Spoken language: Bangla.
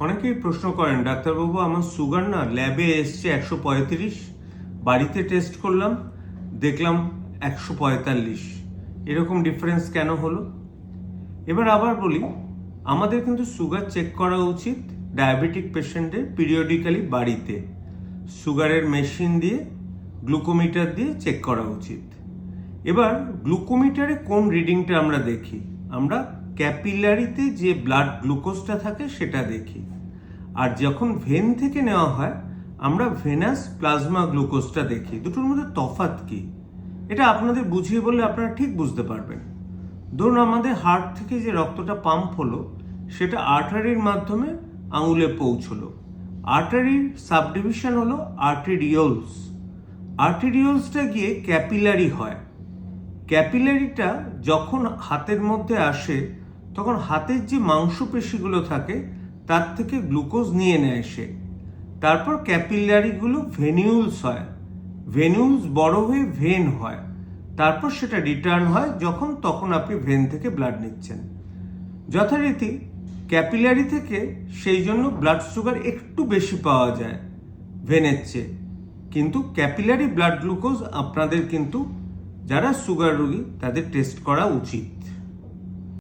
অনেকেই প্রশ্ন করেন, ডাক্তারবাবু, আমার সুগার না ল্যাবে এসছে একশো পঁয়ত্রিশ, বাড়িতে টেস্ট করলাম, দেখলাম একশো পঁয়তাল্লিশ। এরকম ডিফারেন্স কেন হলো? এবার আবার বলি, আমাদের কিন্তু সুগার চেক করা উচিত ডায়াবেটিক পেশেন্টের পিরিয়ডিক্যালি বাড়িতে। সুগারের মেশিন দিয়ে গ্লুকোমিটার দিয়ে চেক করা উচিত। এবার গ্লুকোমিটারে কোন রিডিংটা আমরা দেখি? আমরা ক্যাপিলারিতে যে ব্লাড গ্লুকোজটা থাকে সেটা দেখি। আর যখন ভেন থেকে নেওয়া হয়, আমরা ভেনাস প্লাজমা গ্লুকোজটা দেখি। দুটোর মধ্যে তফাৎ কি? এটা আপনাদের বুঝিয়ে বললে আপনারা ঠিক বুঝতে পারবেন। ধরুন আমাদের হার্ট থেকে যে রক্তটা পাম্প হলো, সেটা আর্টারির মাধ্যমে আঙুলে পৌঁছলো। আর্টারির সাবডিভিশন হলো আর্টেরিওলস। আর্টেরিওলসটা গিয়ে ক্যাপিলারি হয়। ক্যাপিলারিটা যখন হাতের মধ্যে আসে তখন হাতের যে মাংসপেশিগুলো থাকে, তার থেকে গ্লুকোজ নিয়ে নেয় সে। তারপর ক্যাপিলারিগুলো ভেনিউলস হয়। ভেনিউলস বড় হয়ে ভেন হয়। তারপর সেটা রিটার্ন হয় যখন, তখন আপনি ভেন থেকে ব্লাড নিচ্ছেন। যথারীতি ক্যাপিলারি থেকে সেই জন্য ব্লাড সুগার একটু বেশি পাওয়া যায় ভেনের চেয়ে। কিন্তু ক্যাপিলারি ব্লাড গ্লুকোজ আপনাদের কিন্তু, যারা সুগার রোগী, তাদের টেস্ট করা উচিত।